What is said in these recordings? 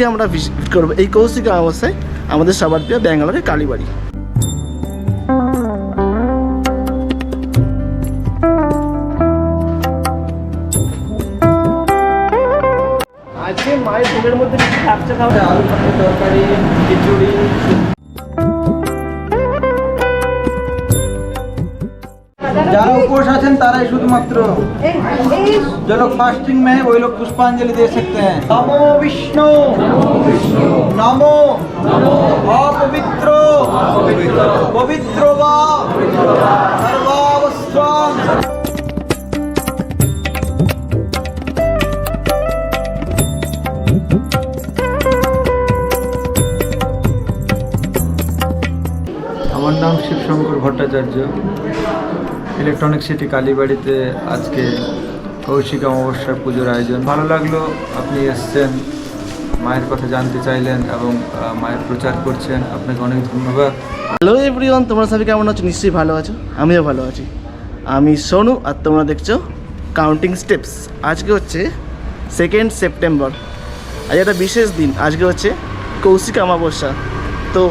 আজকে আমরা ভিজিট করব। এই কৌশিক অবস্থায় আমাদের সবার প্রিয় ব্যাঙ্গালোরের কালীবাড়ি। আজকে মায়ের ভোগের মধ্যে কিছু থাকছে খাওয়া আলু তরকারি, খিচুড়ি যারা उपवास আছেন তারাই শুধুমাত্র जो लोग फास्टिंग में है वही लोग पुष्पांजलि दे सकते हैं नमो विष्णु नमो अपवित्र पवित्र वा सर्वावस्थान আমার নাম শিবশঙ্কর ভট্টাচার্য ইলেকট্রনিক সিটি কালীবাড়িতে আজকে কৌশিক অমাবস্যার পুজোর আয়োজন। ভালো লাগল, আপনি এসছেন, মায়ের কথা জানতে চাইলেন এবং মায়ের প্রচার করছেন। আপনাকে অনেক ধন্যবাদ। হ্যালো এভরিওয়ান তোমরা সবাই কেমন আছো? নিশ্চয়ই ভালো আছো। আমিও ভালো আছি। আমি সোনু আর তোমরা দেখছ কাউন্টিং স্টেপস আজকে হচ্ছে সেকেন্ড সেপ্টেম্বর আজ একটা বিশেষ দিন। আজকে হচ্ছে কৌশিক অমাবস্যা। তো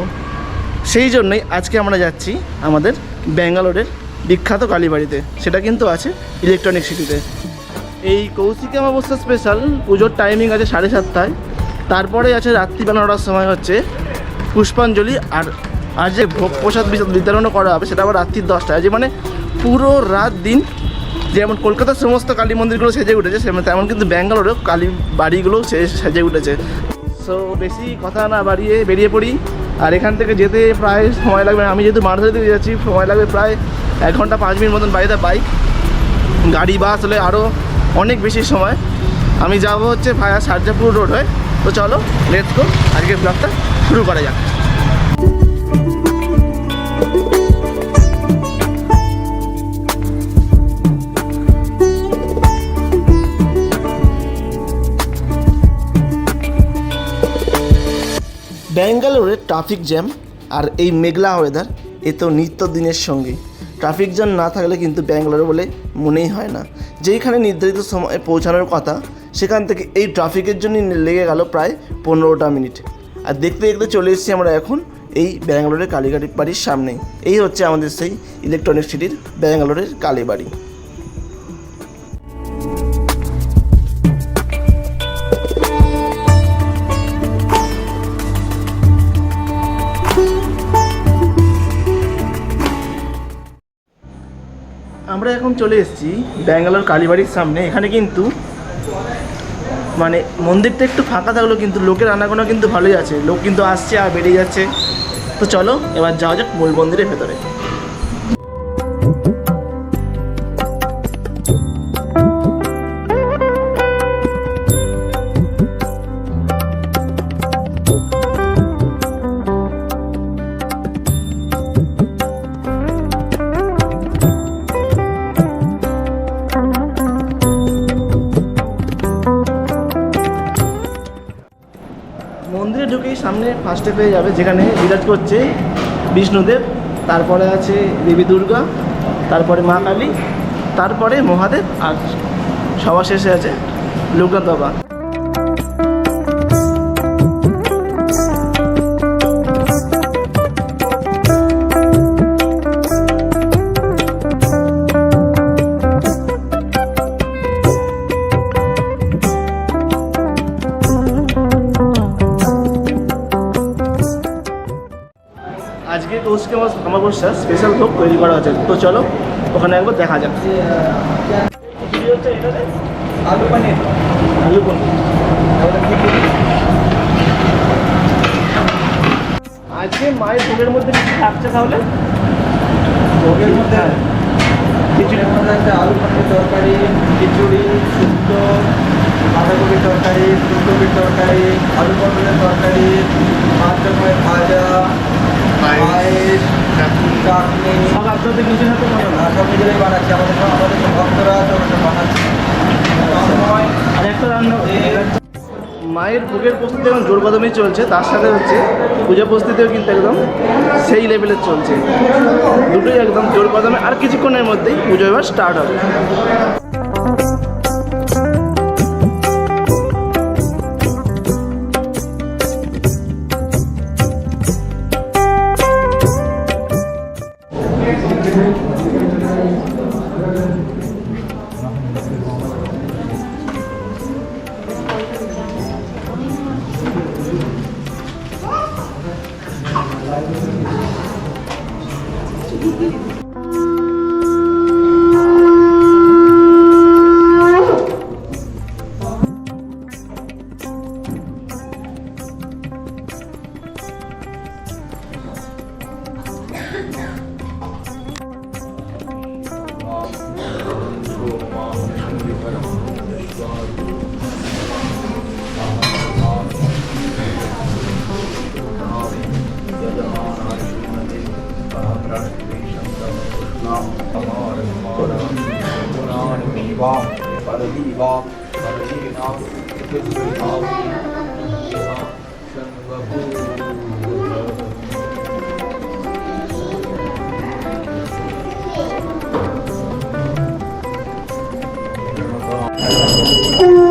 সেই জন্যই আজকে আমরা যাচ্ছি আমাদের ব্যাঙ্গালোরের বিখ্যাত কালীবাড়িতে। সেটা কিন্তু আছে ইলেকট্রনিক সিটিতে এই কৌশিক অমাবস্যা স্পেশাল পুজোর টাইমিং আছে সাড়ে সাতটায়। তারপরে আছে রাত্রিবেলা নটার সময় হচ্ছে পুষ্পাঞ্জলি আর আর যে ভোগ প্রসাদ বিতরণও করা হবে সেটা আবার রাত্রির দশটায়। যে মানে পুরো রাত দিন যেমন কলকাতার সমস্ত কালী মন্দিরগুলো সেজে উঠেছে সেমন তেমন কিন্তু ব্যাঙ্গালোরেও কালী বাড়িগুলোও সেজে উঠেছে। সো বেশি কথা না বাড়িয়ে বেরিয়ে পড়ি। আর এখান থেকে যেতে প্রায় সময় লাগবে। আমি যেহেতু মারধারি থেকে যাচ্ছি, সময় লাগবে প্রায় এক ঘণ্টা পাঁচ মিনিট মতন বাড়িতে বাইক, গাড়ি, বাস হলে আরও অনেক বেশি সময়। আমি যাব হচ্ছে ভায়া সারজাপুর রোড হয়ে। তো চলো লেটস গো আজকের ব্লগটা শুরু করা যাক। ব্যাঙ্গালোরের ট্রাফিক জ্যাম আর এই মেঘলা ওয়েদার এ তো নিত্য দিনের সঙ্গী। ট্রাফিক জ্যাম না থাকলে কিন্তু ব্যাঙ্গালোর বলে মনেই হয় না। যেইখানে নির্ধারিত সময়ে পৌঁছানোর কথা, সেখান থেকে এই ট্রাফিকের জন্য লেগে গেল প্রায় পনেরোটা মিনিট। আর দেখতে দেখতে চলে এসেছি আমরা এখন এই ব্যাঙ্গালোরের কালীবাড়ি বাড়ির সামনেই। এই হচ্ছে আমাদের সেই ইলেকট্রনিক সিটির ব্যাঙ্গালোরের কালীবাড়ি। আমরা এখন চলে এসেছি ব্যাঙ্গালোর কালীবাড়ির সামনে। এখানে কিন্তু মানে মন্দিরটা একটু ফাঁকা থাকল কিন্তু লোকের আনাগোনা কিন্তু ভালোই আছে। লোক কিন্তু আসছে আর বেড়ে যাচ্ছে। তো চলো, এবার যাওয়া যাক মূল মন্দিরের ভেতরে। ফার্স্টে পেয়ে যাবে, যেখানে বিরাজ করছে বিষ্ণুদেব, তারপরে আছে দেবী দুর্গা, তারপরে মা কালী, তারপরে মহাদেব আর সবার শেষে আছে লোকনাথ বাবা অমাবস্যা স্পেশাল ভোগ তৈরি করা হচ্ছে তো চলো ওখানে একবার দেখা যাক? আলু পনির আলু পনির। আজকে মায়ের ভোগের মধ্যে কিছু থাকছে তাহলে ভোগের মধ্যে খিচুড়ির মধ্যে আছে আলু পনির তরকারি খিচুড়ি শুক্তো বাঁধাকপির তরকারি ফুলকপির তরকারি আলু পটলের তরকারি রকমের ভাজা পায়েস চাটনি। সব আপনাদের নিজের হাতে বানানো? সব নিজেরাই বানাচ্ছি। আমাদের সব আমাদের সব ভক্তরা আছে ওরা সব বানাচ্ছি। আর একটা রান্না মায়ের ভোগের প্রস্তুতি এখন জোর কদমেই চলছে। তার সাথে হচ্ছে পূজা প্রস্তুতিও কিন্তু একদম সেই লেভেলের চলছে। দুটোই একদম জোর কদমে আর কিছুক্ষণের মধ্যেই পুজো এবার স্টার্ট হবে। 方，摆在 B 地方，摆在 A 地，是最高的地方，整个。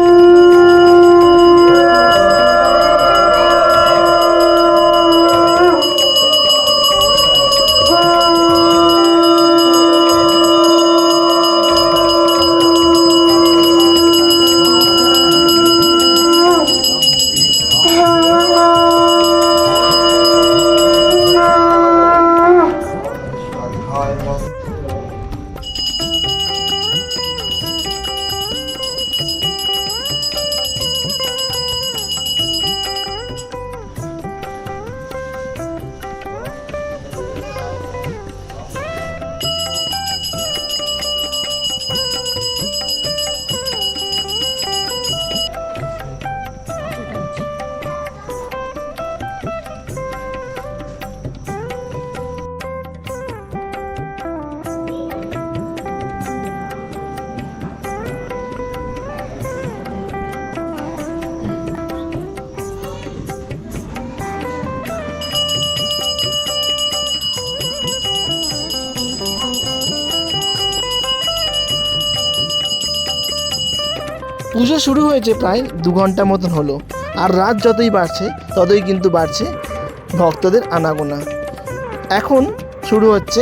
শুরু হয়েছে প্রায় দু ঘণ্টা মতন হলো। আর রাত যতই বাড়ছে, ততই কিন্তু বাড়ছে ভক্তদের আনাগোনা। এখন শুরু হচ্ছে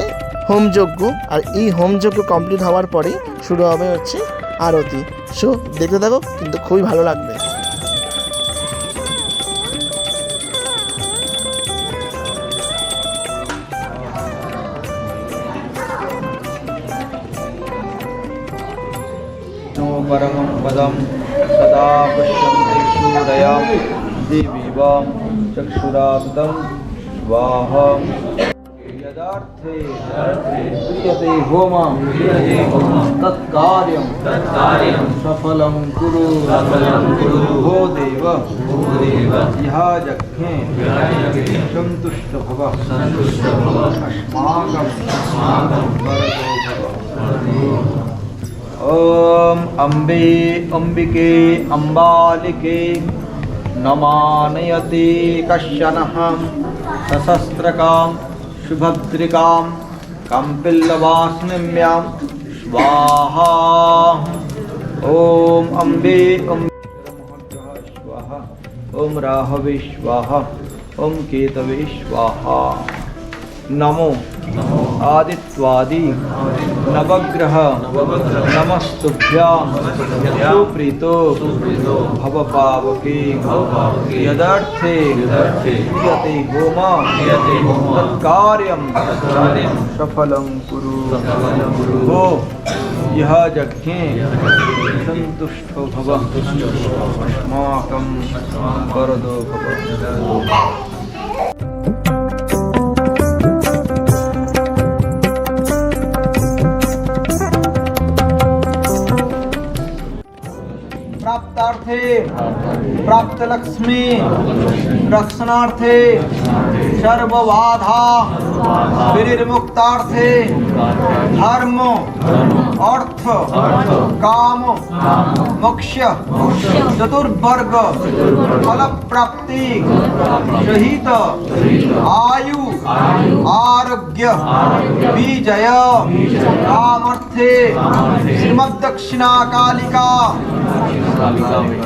হোমযজ্ঞ আর এই হোমযজ্ঞ কমপ্লিট হওয়ার পরে শুরু হবে হচ্ছে আরতি। সো দেখতে থাকো, কিন্তু খুবই ভালো লাগবে। देवी वां चक्षुराब्दं स्वाहा यदार्थे क्रियते होमं तत्कार्यं। सफलं कुरु। भो देव। अस्माकं। अम्बे, अम्बिके, अम्बालिके। नमानयति कश्चनः। सशस्त्रकां, शुभद्रिकां, कम्पिल्लवास्निम्यां, स्वाहा। ॐ अम्बे अम्बे। स्वाहा ॐ राहवे स्वाहा। ॐ केतवे स्वाहा। नमो आदित्वादि नवग्रह नमस्तुभ्यां सुप्रीतो भव पावके यदर्थे क्रियते होम तत्कार्यं सफलं कुरु। भव। अस्माकं वरदो भव। प्राप्तार्थे प्राप्त लक्ष्मी, रक्षणार्थे। सर्वबाधा, विनिर्मुक्तार्थे। धर्म, अर्थ, काम, मोक्ष, चतुर्वर्ग फल प्राप्ति सहित, आयु, आरोग्य, विजय, कामर्थे। श्रीमद्दक्षिणा कालिका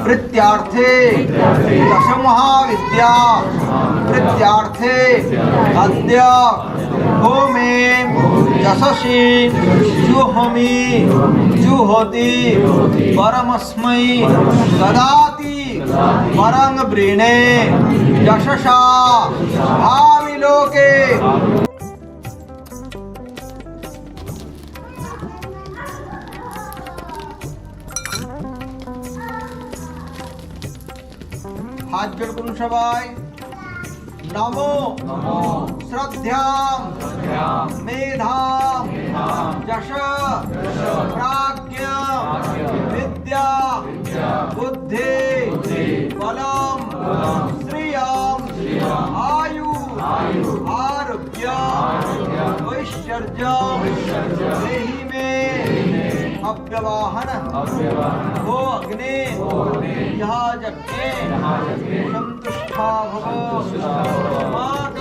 प्रत्यार्थे दश महाविद्या प्रत्यार्थे अद्य होमे यशसि जुहोमि जुहोति परमस्मै ददाति परं वृणे यशसा হাত জোড় করুন সবাই নমো শ্রদ্ধাম মেধাম যশ প্রাজ্ঞ বিদ্যা বুদ্ধি বলম শ্রিয়ম আয়ু आरोग्य ऐश्वर्य देहि में अव्यवाहन हो अग्नि यह जग्ने संतुष्टा भव अस्माकं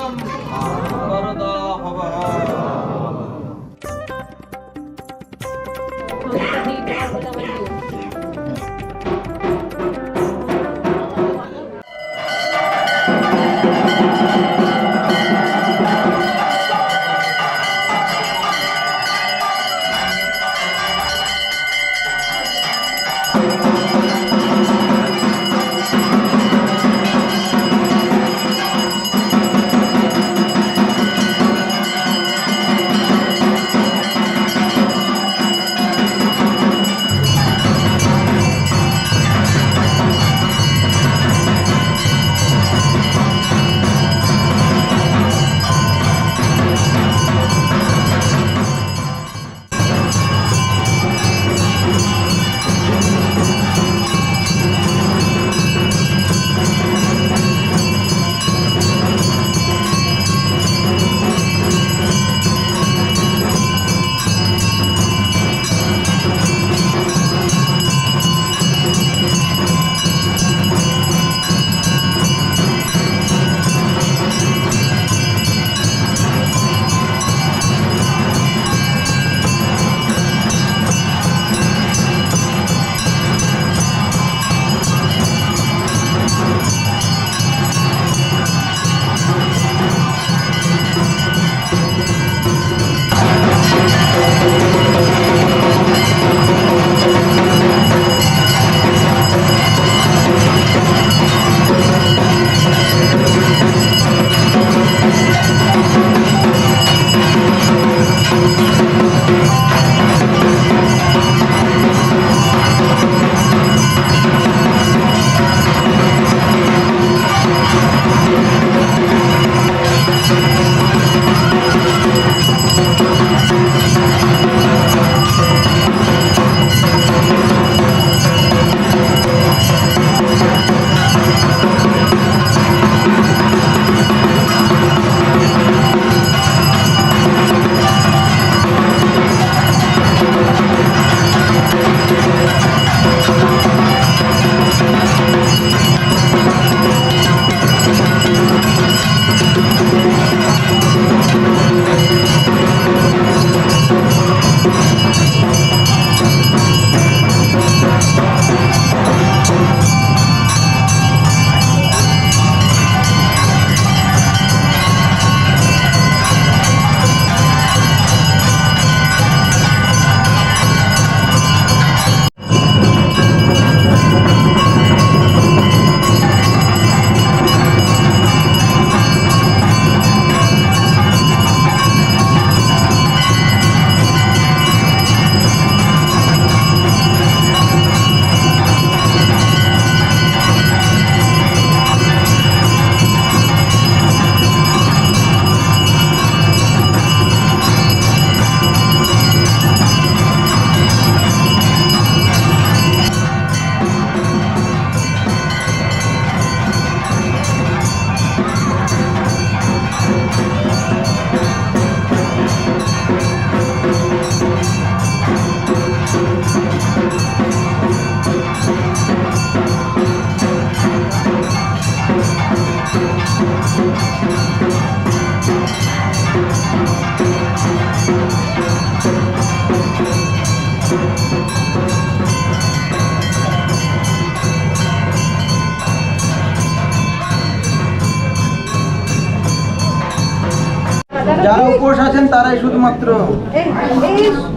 तारा शुद्धमात्र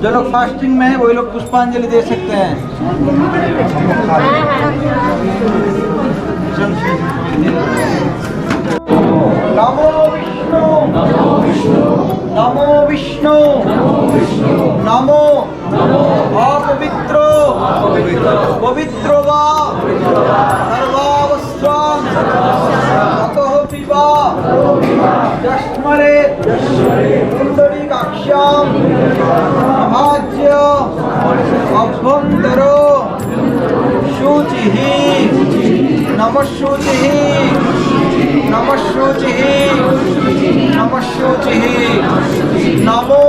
जो लोग फास्टिंग में है वही लोग पुष्पांजलि दे सकते हैं नमो विष्णु नमो विष्णु नमो विष्णु नमो अपवित्र पवित्र वा सर्वावस्था अतो पिबा অভাজ্য অভ্যন্তর শুচিः নমঃ শুচিः নমঃ শুচিः নমঃ শুচিः নমো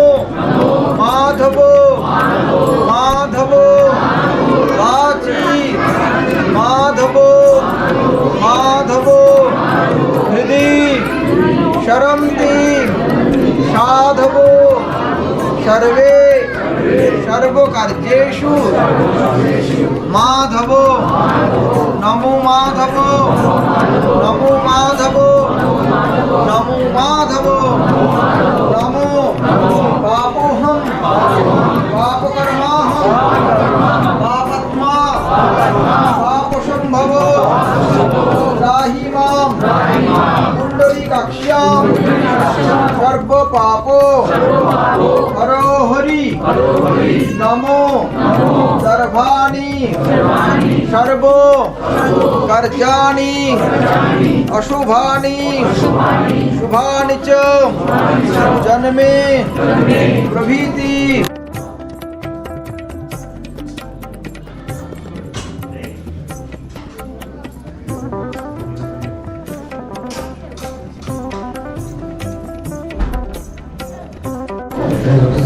মাধব মাধব বাচি মাধব মাধব হৃদি সর্বে সর্বকার্যেষু মাধব। নমো মাধব। নমো মাধব। নমো মাধব। নমো পাপোহম। পাপকর্মাহম। পাপাত্মা। পাপসম্ভব। রাহি মাম। सर्व पापो। हरो हरि। नमो। सर्वाणी। सर्वो। कर्जानि अशुभानी शुभानि च। जन्मे। प्रभीति।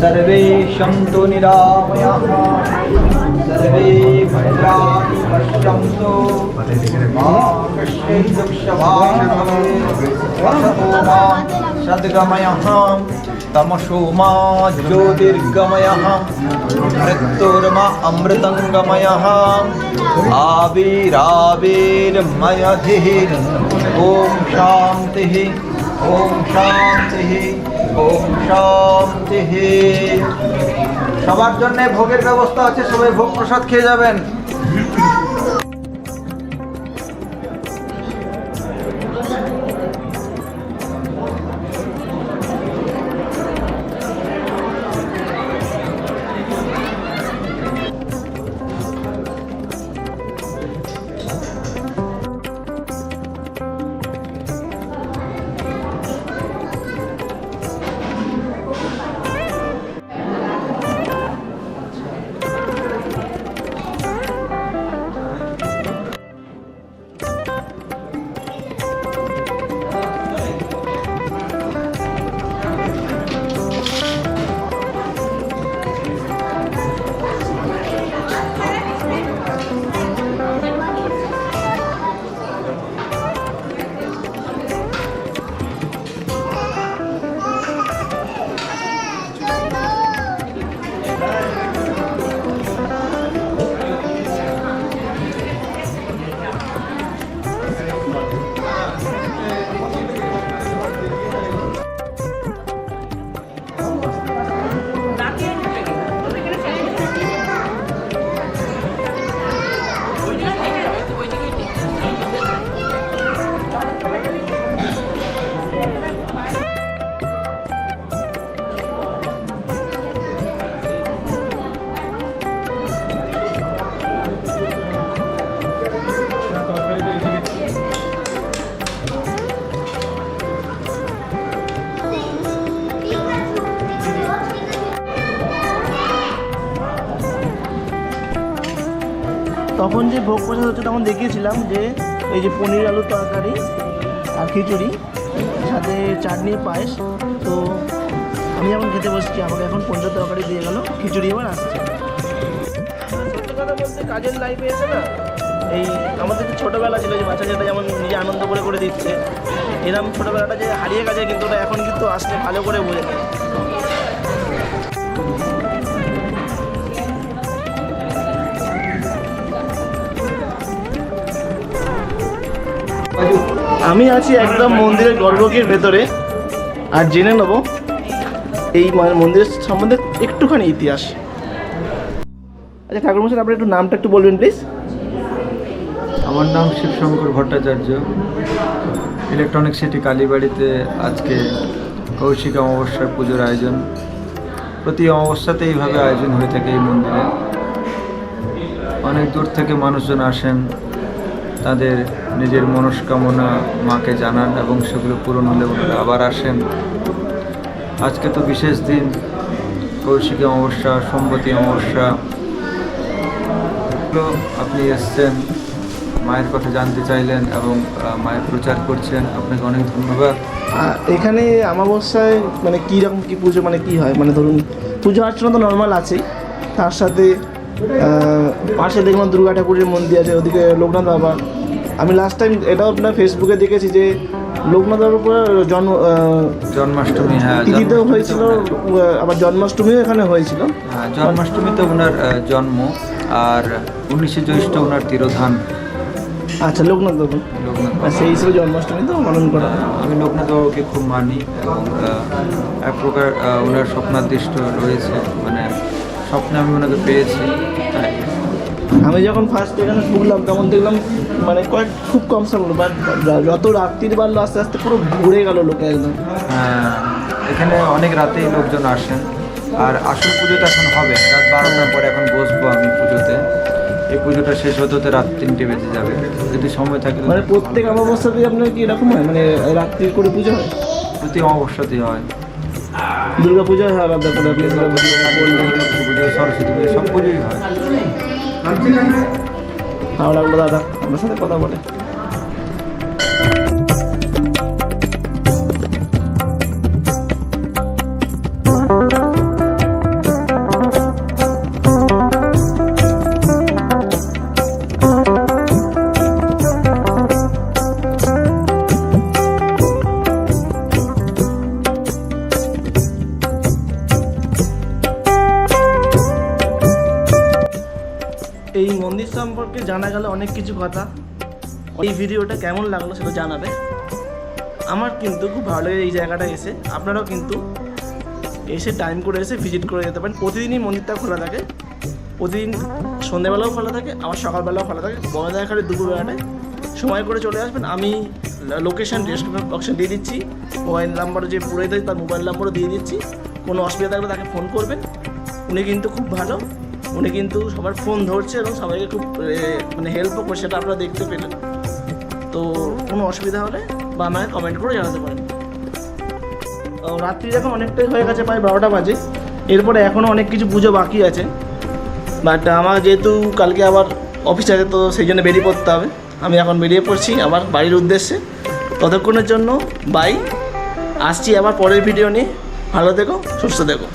सर्वे तु सर्वे भद्राणि पश्यन्तु मा कश्चित् सद्गमयः। तमसो मा ज्योतिर्गमयः मृत्युर्मा अमृतङ्गमयः आविराविर्मयधिः ॐ शान्तिः ॐ शान्तिः ॐ শান্তিः সবার জন্য ভোগের ব্যবস্থা আছে সবাই ভোগ প্রসাদ খেয়ে যাবেন যে ভোগ প্রসাদ হচ্ছে তখন দেখিয়েছিলাম যে এই যে পনির আলুর তরকারি আর খিচুড়ি, সাথে চাটনি, পায়েস। তো আমি যখন খেতে বসছি, আমাকে এখন পনিরের তরকারি দিয়ে গেল, খিচুড়ি এবার আসছে। বলতে কাজের লাইফে এসে না, এই আমাদের যে ছোটোবেলা ছিল, যে বাচ্চা যেটা যেমন নিজে আনন্দ করে করে দিচ্ছে এরকম ছোটোবেলাটা যে হারিয়ে গেছে, কিন্তু ওটা এখন কিন্তু আসলে ভালো করে বোঝা আমি আছি একদম মন্দিরের গর্ভগৃহের ভেতরে। আর জেনে নেব, এই মন্দিরের সম্বন্ধে একটুখানি ইতিহাস। আচ্ছা ঠাকুরমশাই, আপনার একটু নামটা একটু বলবেন প্লিজ আমার নাম শিবশঙ্কর ভট্টাচার্য। ইলেকট্রনিক সিটি কালীবাড়িতে আজকে কৌশিক অমাবস্যার পুজোর আয়োজন। প্রতি অমাবস্যাতে এইভাবে আয়োজন হয়ে থাকে এই মন্দিরে। অনেক দূর থেকে মানুষজন আসেন। তাদের নিজের মনস্কামনা মাকে জানান এবং সেগুলো পূরণ হলে ওনারা আবার আসেন। আজকে তো বিশেষ দিন, কৌশিকী অমাবস্যা সম্পত্তি অমাবস্যা। তো আপনি এসছেন, মায়ের কথা জানতে চাইলেন এবং মায়ের প্রচার করছেন। আপনাকে অনেক ধন্যবাদ। এখানে অমাবস্যায় মানে কী রকম কী পুজো মানে কী হয়? মানে ধরুন, পুজো অর্চনা তো নর্মাল আছেই। তার সাথে পাশে দেখলাম দুর্গা ঠাকুরের মন্দির আছে ওদিকে লোকনাথ বাবা। আমি লাস্ট টাইম এটাও আপনার ফেসবুকে দেখেছি যে লোকনাথ বাবার উপরে জন্ম জন্মাষ্টমী হ্যাঁ তিথিতেও হয়েছিল আবার জন্মাষ্টমীও এখানে হয়েছিল। হ্যাঁ জন্মাষ্টমীতে ওনার জন্ম আর উনিশে জ্যৈষ্ঠ ওনার তিরোধান। আচ্ছা লোকনাথ বাবু। সেই হিসেবে জন্মাষ্টমী তো পালন করা হয়। আমি লোকনাথ বাবুকে খুব মানি এবং এক প্রকার ওনার স্বপ্নাদৃষ্ট রয়েছে। মানে স্বপ্নে আমি ওনাকে পেয়েছি। আমি যখন ফার্স্ট এখানে ঢুকলাম তখন দেখলাম মানে কয়েক খুব কম সময় বাট যত রাত্রির বাড়লো আস্তে আস্তে পুরো ভরে গেল লোকে একদম। হ্যাঁ, এখানে অনেক রাতেই লোকজন আসেন। আর আসল পুজোটা এখন হবে। রাত বারোটার পরে এখন বসবো আমি পুজোতে। এই পুজোটা শেষ হতে হতে রাত তিনটে বেজে যাবে। যদি সময় থাকে মানে প্রত্যেক অমাবস্যাতেই আপনার কি এরকম হয়? মানে রাত্রি করে পুজো হয়? প্রতি অমাবস্যাতেই হয়। দুর্গা পুজো হয় আলাদা করে আপনি যেটা বললেন। পুজো সরস্বতী পুজো সব পুজোই হয়। ভালো লাগল দাদা আপনার সাথে কথা বলে। জানা গেল অনেক কিছু কথা। এই ভিডিওটা কেমন লাগল সেটা জানাবে। আমার কিন্তু খুব ভালো লাগে এই জায়গাটা এসে। আপনারাও কিন্তু এসে টাইম করে এসে ভিজিট করে যেতে পারেন। প্রতিদিনই মন্দিরটা খোলা থাকে। প্রতিদিন সন্ধ্যেবেলাও খোলা থাকে, আবার সকালবেলাও খোলা থাকে। বড় জায়গায় দুপুরবেলাটায় সময় করে চলে আসবেন। আমি লোকেশন ডেসক্রিপশন বক্সে দিয়ে দিচ্ছি। মোবাইল নাম্বার যে পুরোহিত তার মোবাইল নাম্বারও দিয়ে দিচ্ছি। কোনো অসুবিধা থাকলে তাকে ফোন করবেন। উনি কিন্তু খুব ভালো। উনি কিন্তু সবার ফোন ধরছে এবং সবাইকে খুব মানে হেল্পও করছে, সেটা আপনারা দেখতে পেলেন। তো কোনো অসুবিধা হলে বা আমাকে কমেন্ট করে জানাতে পারেন। রাত্রি এখন অনেকটাই হয়ে গেছে, প্রায় বারোটা বাজে। এরপরে এখনও অনেক কিছু পুজো বাকি আছে। বাট আমার যেহেতু কালকে আবার অফিস আছে, তো সেই জন্য বেরিয়ে পড়তে হবে। আমি এখন বেরিয়ে পড়ছি আমার বাড়ির উদ্দেশ্যে। ততক্ষণের জন্য বাই আসছি আবার পরের ভিডিও নিয়ে। ভালো থেকো, সুস্থ থেকো।